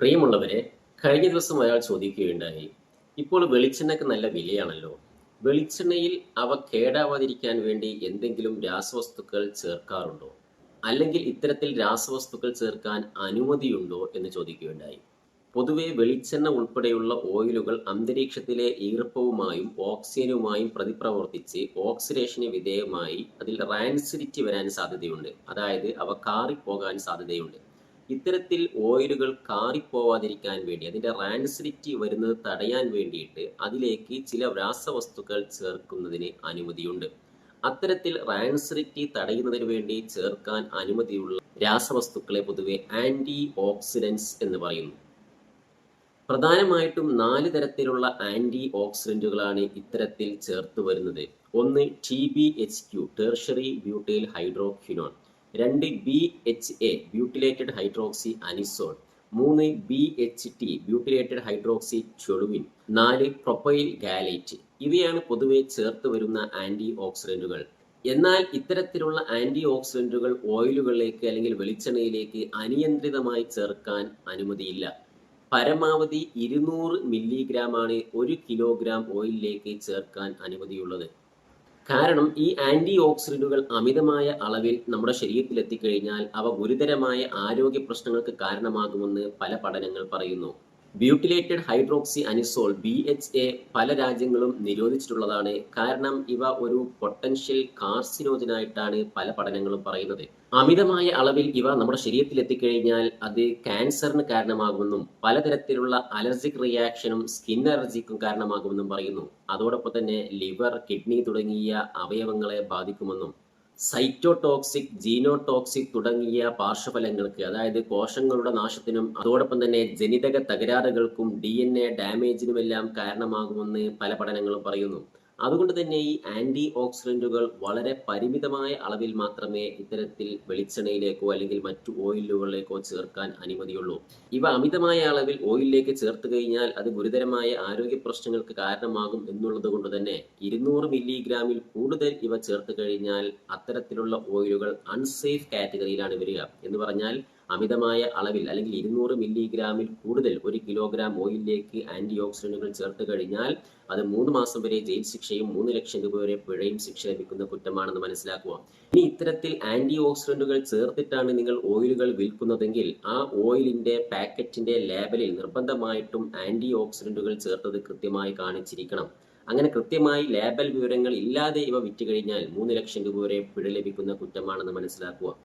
പ്രിയമുള്ളവരെ കഴിഞ്ഞ ദിവസം ഒരാൾ ചോദിക്കുകയുണ്ടായി ഇപ്പോൾ വെളിച്ചെണ്ണയ്ക്ക് നല്ല വിലയാണല്ലോ. വെളിച്ചെണ്ണയിൽ അവ കേടാവാതിരിക്കാൻ വേണ്ടി എന്തെങ്കിലും രാസവസ്തുക്കൾ ചേർക്കാറുണ്ടോ? അല്ലെങ്കിൽ ഇത്തരത്തിൽ രാസവസ്തുക്കൾ ചേർക്കാൻ അനുമതിയുണ്ടോ? എന്ന് ചോദിക്കുകയുണ്ടായി. പൊതുവെ വെളിച്ചെണ്ണ ഉൾപ്പെടെയുള്ള ഓയിലുകൾ അന്തരീക്ഷത്തിലെ ഈർപ്പവുമായും ഓക്സിജനുമായും പ്രതിപ്രവർത്തിച്ച് ഓക്സിഡേഷന് വിധേയമായി അതിൽ റാൻസിഡിറ്റി വരാൻ സാധ്യതയുണ്ട്. അതായത് അവ കാറിപ്പോകാൻ സാധ്യതയുണ്ട്. ഇത്തരത്തിൽ ഓയിലുകൾ കാറിപ്പോവാതിരിക്കാൻ വേണ്ടി അതിന്റെ റാൻസിഡിറ്റി വരുന്നത് തടയാൻ വേണ്ടിയിട്ട് അതിലേക്ക് ചില രാസവസ്തുക്കൾ ചേർക്കുന്നതിന് അനുമതിയുണ്ട്. അത്തരത്തിൽ റാൻസിഡിറ്റി തടയുന്നതിന് വേണ്ടി ചേർക്കാൻ അനുമതിയുള്ള രാസവസ്തുക്കളെ പൊതുവെ ആന്റി ഓക്സിഡൻസ് എന്ന് പറയുന്നു. പ്രധാനമായിട്ടും നാല് തരത്തിലുള്ള ആന്റി ഓക്സിഡന്റുകളാണ് ഇത്തരത്തിൽ ചേർത്ത് വരുന്നത്. ഒന്ന് T B H Q tertiary butyl hydroquinone രണ്ട് B H A butylated hydroxy anisole മൂന്ന് B H T butylated hydroxy toluene നാല് പ്രൊപ്പൈൽ ഗാലേറ്റ് ഇവയാണ് പൊതുവെ ചേർത്ത് വരുന്ന ആന്റി ഓക്സിഡന്റുകൾ എന്നാൽ ഇത്തരത്തിലുള്ള ആന്റി ഓക്സിഡന്റുകൾ ഓയിലുകളിലേക്ക് അല്ലെങ്കിൽ വെളിച്ചെണ്ണയിലേക്ക് അനിയന്ത്രിതമായി ചേർക്കാൻ അനുമതിയില്ല. പരമാവധി ഇരുന്നൂറ് മില്ലിഗ്രാം ആണ് ഒരു കിലോഗ്രാം ഓയിലിലേക്ക് ചേർക്കാൻ അനുമതിയുള്ളത്. കാരണം ഈ ആന്റി ഓക്സിഡന്റുകൾ അമിതമായ അളവിൽ നമ്മുടെ ശരീരത്തിൽ എത്തിക്കഴിഞ്ഞാൽ അവ ഗുരുതരമായ ആരോഗ്യ പ്രശ്നങ്ങൾക്ക് കാരണമാകുമെന്ന് പല പഠനങ്ങൾ പറയുന്നു. Butylated hydroxy anisole B H A പല രാജ്യങ്ങളും നിരോധിച്ചിട്ടുള്ളതാണ്. കാരണം ഇവ ഒരു പൊട്ടൻഷ്യൽ കാർസിനോജനായിട്ടാണ് പല പഠനങ്ങളും പറയുന്നത്. അമിതമായ അളവിൽ ഇവ നമ്മുടെ ശരീരത്തിൽ എത്തിക്കഴിഞ്ഞാൽ അത് ക്യാൻസറിന് കാരണമാകുമെന്നും പലതരത്തിലുള്ള അലർജിക് റിയാക്ഷനും സ്കിൻ അലർജിക്കും കാരണമാകുമെന്നും പറയുന്നു. അതോടൊപ്പം തന്നെ ലിവർ കിഡ്നി തുടങ്ങിയ അവയവങ്ങളെ ബാധിക്കുമെന്നും. സൈറ്റോടോക്സിക് ജീനോടോക്സിക് തുടങ്ങിയ പാർശ്വഫലങ്ങൾക്ക് അതായത് കോശങ്ങളുടെ നാശത്തിനും അതോടൊപ്പം തന്നെ ജനിതക തകരാറുകൾക്കും ഡി എൻ എ ഡാമേജിനുമെല്ലാം കാരണമാകുമെന്ന് പല പഠനങ്ങളും പറയുന്നു. അതുകൊണ്ട് തന്നെ ഈ ആന്റി ഓക്സിഡന്റുകൾ വളരെ പരിമിതമായ അളവിൽ മാത്രമേ ഇത്തരത്തിൽ വെളിച്ചെണ്ണയിലേക്കോ അല്ലെങ്കിൽ മറ്റു ഓയിലുകളിലേക്കോ ചേർക്കാൻ അനുമതിയുള്ളൂ. ഇവ അമിതമായ അളവിൽ ഓയിലിലേക്ക് ചേർത്ത് കഴിഞ്ഞാൽ അത് ഗുരുതരമായ ആരോഗ്യ പ്രശ്നങ്ങൾക്ക് കാരണമാകും എന്നുള്ളത് കൊണ്ട് തന്നെ ഇരുന്നൂറ് മില്ലിഗ്രാമിൽ കൂടുതൽ ഇവ ചേർത്ത് കഴിഞ്ഞാൽ അത്തരത്തിലുള്ള ഓയിലുകൾ അൺസേഫ് കാറ്റഗറിയിലാണ് വരിക എന്ന് പറഞ്ഞാൽ അമിതമായ അളവിൽ അല്ലെങ്കിൽ ഇരുന്നൂറ് മില്ലിഗ്രാമിൽ കൂടുതൽ ഒരു കിലോഗ്രാം ഓയിലിലേക്ക് ആന്റി ഓക്സിഡന്റുകൾ ചേർത്ത് കഴിഞ്ഞാൽ അത് മൂന്ന് മാസം വരെ ജയിൽ ശിക്ഷയും മൂന്ന് ലക്ഷം രൂപ വരെ പിഴയും ശിക്ഷ ലഭിക്കുന്ന കുറ്റമാണെന്ന് മനസ്സിലാക്കുക. ഇനി ഇത്തരത്തിൽ ആന്റി ഓക്സിഡന്റുകൾ ചേർത്തിട്ടാണ് നിങ്ങൾ ഓയിലുകൾ വിൽക്കുന്നതെങ്കിൽ ആ ഓയിലിന്റെ പാക്കറ്റിന്റെ ലേബലിൽ നിർബന്ധമായിട്ടും ആന്റി ഓക്സിഡന്റുകൾ ചേർത്തത് കൃത്യമായി കാണിച്ചിരിക്കണം. അങ്ങനെ കൃത്യമായി ലേബൽ വിവരങ്ങൾ ഇല്ലാതെ ഇവ വിറ്റ് കഴിഞ്ഞാൽ മൂന്ന് ലക്ഷം രൂപ വരെ പിഴ ലഭിക്കുന്ന കുറ്റമാണെന്ന് മനസ്സിലാക്കുക.